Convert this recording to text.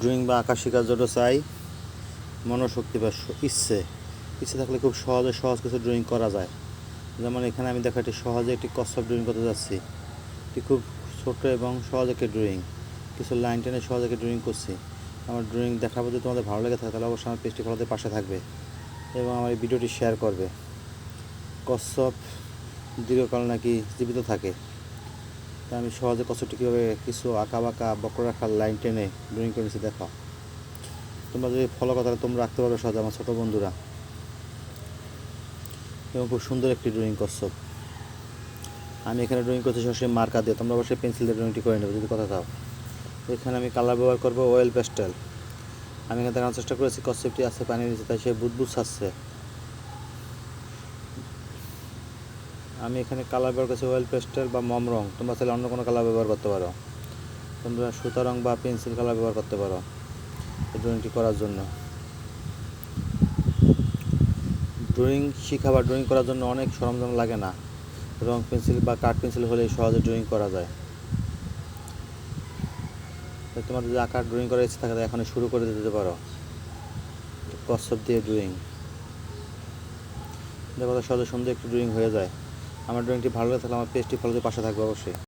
Drawing বা আঁকা শেখার জন্য চাই, মনোশক্তি বা ইচ্ছে ইচ্ছে থাকলে খুব সহজে সহজ কিছু ড্রয়িং করা যায়। যেমন এখানে আমি দেখা একটি সহজে একটি কচ্ছপ ড্রয়িং করতে যাচ্ছি। এটি খুব ছোট এবং সহজ একটি ড্রয়িং কিছু লাইন টেনে সহজ একটি ড্রয়িং করছি। আমার ড্রয়িং দেখার যদি তোমাদের ভালো লেগে থাকে, তাহলে অবশ্যই আমার পেজটি ফলোতে পাশে থাকবে এবং আমার এই ভিডিওটি শেয়ার করবে। কচ্ছপ দীর্ঘকাল নাকি জীবিত থাকে? তা আমি সহজে কচ্ছপটি কীভাবে কিছু আঁকা বাঁকা বক্ররেখার লাইন টেনে ড্রয়িং করে নিচ্ছি দেখাও তোমরা যদি ফলো করো, তাহলে তোমরা রাখতে পারবে সহজে আমার ছোটো বন্ধুরা। এবং খুব সুন্দর একটি ড্রয়িং কচ্ছপ আমি এখানে ড্রয়িং করছি সরাসরি মার্কার দিয়ে, তোমরা অবশ্যই পেন্সিল দিয়ে ড্রয়িংটি করে নেবে, যদি কথা দাও। এখানে আমি কালার ব্যবহার করব অয়েল প্যাস্টেল আমি এখানে দেখানোর চেষ্টা করেছি কচ্ছপটি আছে পানির নিচে, তাই সে বুদবুদ ছাড়ছে। আমি এখানে কালার ব্যবহার করছি অয়েল পেস্টেল বা মম রং। তোমরা চাইলে অন্য কোনো কালার ব্যবহার করতে পারো। তোমরা সুতা রং বা পেন্সিল কালার ব্যবহার করতে পারো এই ড্রয়িংটি করার জন্য। ড্রয়িং শেখা বা ড্রয়িং করার জন্য অনেক সরঞ্জাম লাগে না। রং পেন্সিল বা কাঠ পেন্সিল হলেই সহজে ড্রয়িং করা যায়। তোমার যদি আঁকার ড্রয়িং করার ইচ্ছে থাকে এখনই শুরু করে দিতে পারো। কচ্ছপ দিয়ে ড্রয়িং দেখো সহজে সুন্দর একটি ড্রয়িং হয়ে যায়। আমার ড্রয়িংটি ভালো লাগে তাহলে আমার পেজটি ফলোতে পাশে থাকবে অবশ্যই।